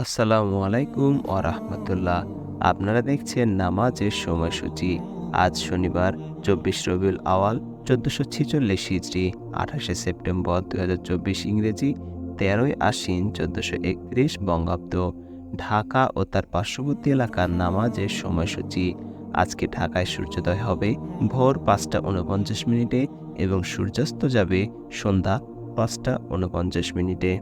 আসসালামু আলাইকুম ও রাহমাতুল্লাহ। আপনারা দেখছেন নামাজের সময়সূচি। আজ শনিবার, চব্বিশ রবিউল আওয়াল, চোদ্দোশো ছিচল্লিশ হিজড়ি, আঠাশে সেপ্টেম্বর দু হাজার চব্বিশ ইংরেজি, তেরোই আশ্বিন চোদ্দোশো একত্রিশ বঙ্গাব্দ। ঢাকা ও তার পার্শ্ববর্তী এলাকার নামাজের সময়সূচি। আজকে ঢাকায় সূর্যোদয় হবে ভোর পাঁচটা উনপঞ্চাশ মিনিটে এবং সূর্যাস্ত যাবে সন্ধ্যা পাঁচটা উনপঞ্চাশ মিনিটে।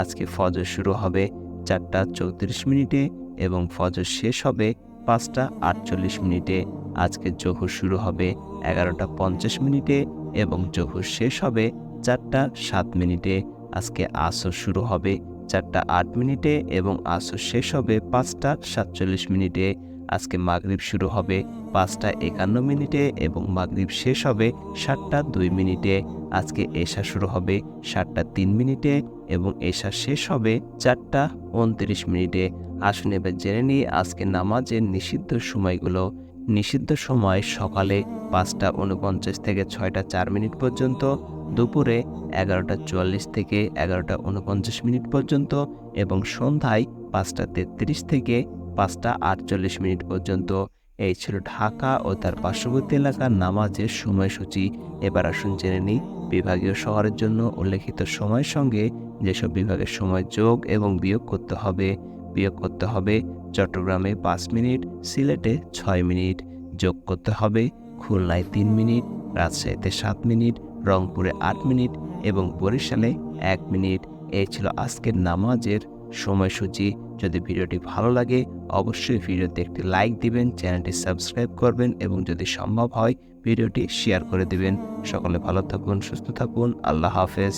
আজকে ফজর শুরু হবে চারটা চৌত্রিশ মিনিটে এবং ফজর শেষ হবে পাঁচটা আটচল্লিশ মিনিটে। আজকে জহুর শুরু হবে এগারোটা পঞ্চাশ মিনিটে এবং জহুর শেষ হবে চারটা সাত মিনিটে। আজকে আসর শুরু হবে চারটা আট মিনিটে এবং আসর শেষ হবে পাঁচটা সাতচল্লিশ মিনিটে। আজকে মাগরিব শুরু হবে পাঁচটা একান্ন মিনিটে এবং মাগরিব শেষ হবে সাতটা দুই মিনিটে। আজকে এশা শুরু হবে সাতটা তিন মিনিটে এবং এশা শেষ হবে চারটা উনত্রিশ মিনিটে। আসুন এবার জেনে নিই আজকে নামাজের নিষিদ্ধ সময়গুলো। নিষিদ্ধ সময় সকালে পাঁচটা উনপঞ্চাশ থেকে ছয়টা চার মিনিট পর্যন্ত, দুপুরে এগারোটা চুয়াল্লিশ থেকে এগারোটা উনপঞ্চাশ মিনিট পর্যন্ত এবং সন্ধ্যায় পাঁচটা তেত্রিশ থেকে পাঁচটা আটচল্লিশ মিনিট পর্যন্ত। এই ছিল ঢাকা ও তার পার্শ্ববর্তী এলাকার নামাজের সময়সূচি। এবার আসুন জেনে নিই বিভাগীয় শহরের জন্য উল্লেখিত সময়ের সঙ্গে যেসব বিভাগের সময় যোগ এবং বিয়োগ করতে হবে। বিয়োগ করতে হবে চট্টগ্রামে পাঁচ মিনিট, সিলেটে ছয় মিনিট। যোগ করতে হবে খুলনায় তিন মিনিট, রাজশাহীতে সাত মিনিট, রংপুরে আট মিনিট এবং বরিশালে এক মিনিট। এই ছিল আজকের নামাজের সময়সূচি। যদি ভিডিওটি ভালো লাগে, অবশ্যই ভিডিওতে একটি লাইক দিবেন, চ্যানেলটি সাবস্ক্রাইব করবেন এবং যদি সম্ভব হয়, ভিডিওটি শেয়ার করে দিবেন। সকলে ভালো থাকুন, সুস্থ থাকুন, আল্লাহ হাফেজ।